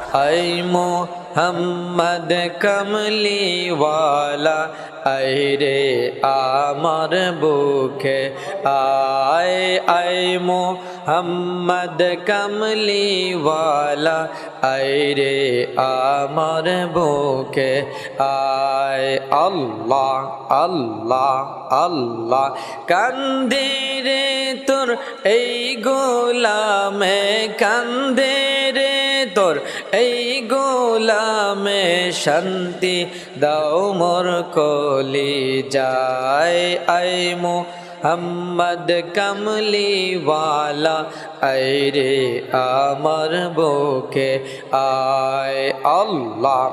ऐ মোহাম্মদ কমলিওয়ালা, আই রে আমার বুকে, আয় আয় মোহাম্মদ কমলিওয়ালা, আই রে আমার বুকে, আয়, আল্লাহ আল্লাহ আল্লাহ, কান্দে রে তোর এই গোলামে, কান্দে রে তোর এই গোলামে শান্তি দাও মোর কলি যায় আই মোহাম্মদ কমলিওয়ালা, আই রে আমার বুকে আয়। আল্লাহ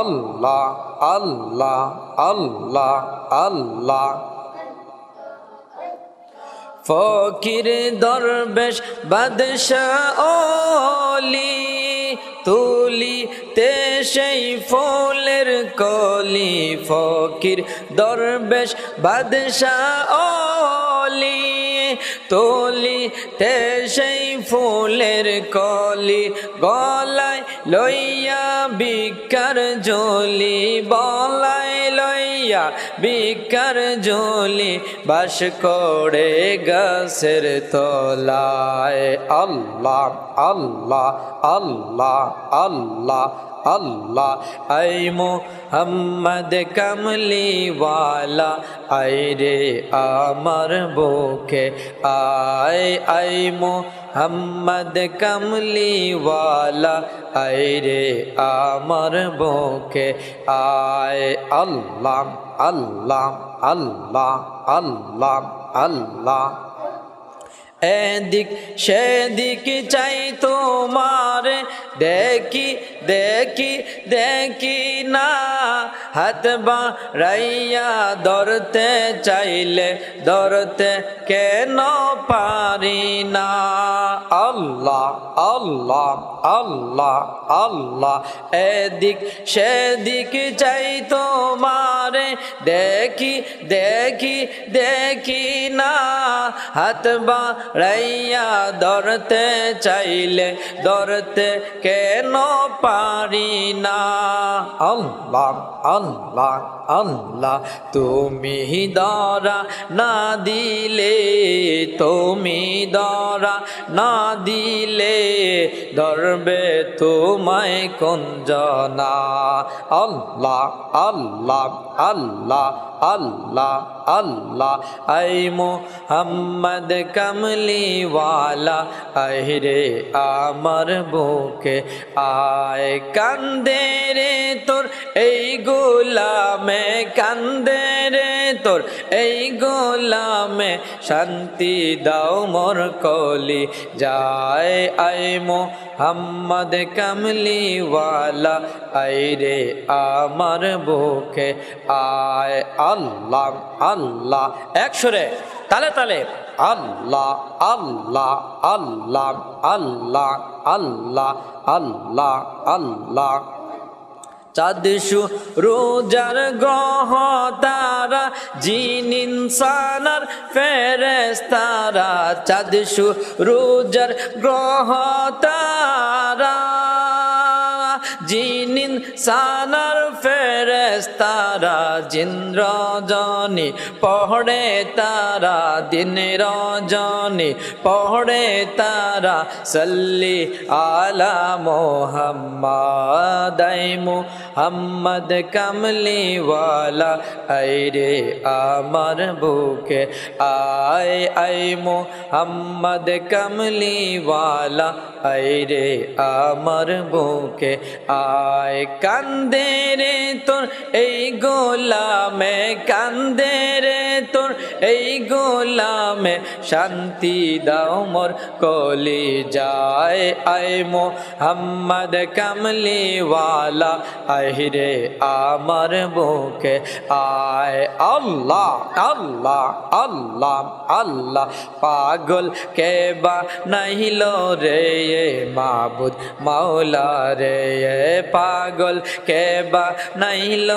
আল্লাহ আল্লাহ আল্লাহ আল্লাহ। ফকির দরবেশ বাদশাহ ওলি তুলি তে সেই ফুলের কলি ফকির দরবেশ বাদশাহ ওলি তোলি তে সেই ফুলের কলি গলায় লইয়া বিকার জলি বলায় লইয়া বিকার জলি বাস করে গাছের তলায়। আল্লাহ আল্লাহ আল্লাহ আল্লাহ আল্লাহ। আই মোহাম্মদ কমলিওয়ালা, আই রে আমার বুকে। আয়, আই মোহাম্মদ কমলিওয়ালা আয় রে আমার বুকে আয় আল্লাহ আল্লাহ আল্লাহ আল্লাহ আল্লাহ। এদিক সেদিক চাই তোমার। দেখি দেখি দেখি না, হাত বাড়াইয়া ধরতে চাইলে ধরতে কেন পারি না? আল্লাহ আল্লাহ আল্লাহ আল্লাহ, এদিক, সেদিক চাই তোমার। দেখি দেখি দেখি না, হাত বাড়াইয়া ধরতে চাইলে ধরতে কেন পারি না? আল্লাহ আল্লাহ আল্লাহ তুমি দরা না দিলে তুমি দরা না দিলে ধরবে তোমায় কুঞ্জনা আল্লাহ আল্লাহ আল্লাহ আল্লাহ আল্লাহ। আই মোহাম্মদ কমলিওয়ালা আহিরে আমার বুকে আয়। কান্দে রে তোর এই গোলামে, কান্দে রে তোর। এই গোলামে শান্তি দাও মোর কলি। যায় আই মোহাম্মদ কমলিওয়ালা, আই রে আমার বুকে। আয় আল্লাহ আল্লাহ একসরে তালে তালে। আল্লাহ আল্লাহ আল্লাহ আল্লাহ আল্লাহ আল্লাহ আল্লাহ। চাঁদসু রোজার গ্রহ তারা জিন ইনসানার ফেরেস্তারা চাঁদেশু রোজার গ্রহ তারা জিন ইনসানার ফেরেস্তারা জিন রজনী পহড়ে তারা দিন রজনী পহড়ে তারা, সল্লি আলা মোহাম্মদ মোহাম্মদ কমলিওয়ালা আই রে আমার বুকে। আয় আই মোহাম্মদ কমলিওয়ালা আই রে আমার বুকে আয়, কান্দে রে তোর এই গোলামে, কান্দে রে তোর এই গোলামে। শান্তি দাও মোর কলি যায় আয় মোহাম্মদ কমলিওয়ালা। আহিরে আমার বুকে আয়, আল্লাহ আল্লাহ আল্লাহ আল্লাহ। পাগল কে বা নাহিল রে মাবুদ, মাওলা রে পাগল, কে বা নাইল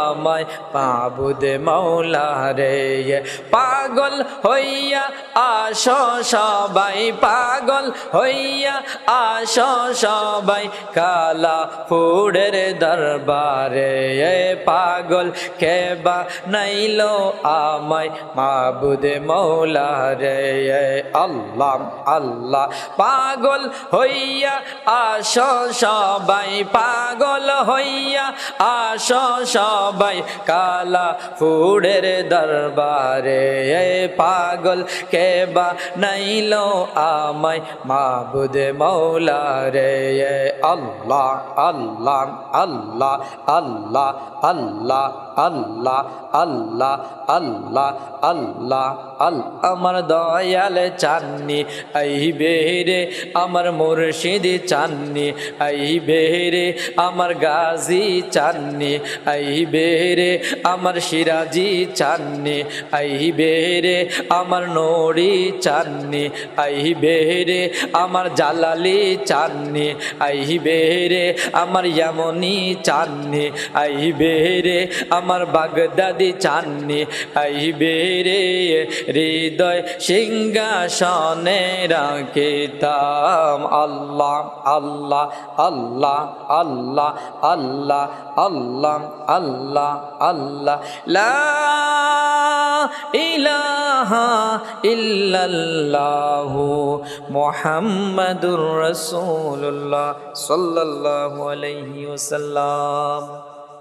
আমায়? মাবুদ মৌলা রে পাগল হইয়া আস সবাই, পাগল হইয়া আস সবাই। কালা ফুডের দরবারে এ পাগল কেবা নাইলো আমায়? মাবুদ মৌলা রে এ আল্লাহ আল্লাহ পাগল হইয়া, আস সবাই পাগল হইয়া, আস সবাই কালা ফুডের দরবারে পাগল কেবা নাইলো আমায় মাবুদ মৌলা রে আল্লাহ আল্লাহ আল্লাহ আল্লাহ আল্লাহ আল্লাহ আল্লাহ আল্লাহ আল্লাহ আল আমার দয়াল চাননি, আই বেরে আমার মুর্শিদ চাননি, আই বেরে আমার গাজী চাননি, আই বেরে আমার সিরাজি চাননি, আই বেরে আমার নড়ি চাননি, আই বেরে আমার জালালি চাননি, আই বেরে আমার ইয়ামনি চাননি, আই বেরে আমার বাগদাদি চাননি, আই বেরে হৃদয় সিংহাসনে রাখিতাম আল্লাহ আল্লাহ আল্লাহ আল্লাহ আল্লাহ আল্লাহ আল্লাহ আল্লাহ। লা ইলাহা ইল্লাল্লাহু মুহাম্মাদুর রাসূলুল্লাহ সাল্লাল্লাহু আলাইহি ওয়াসাল্লাম।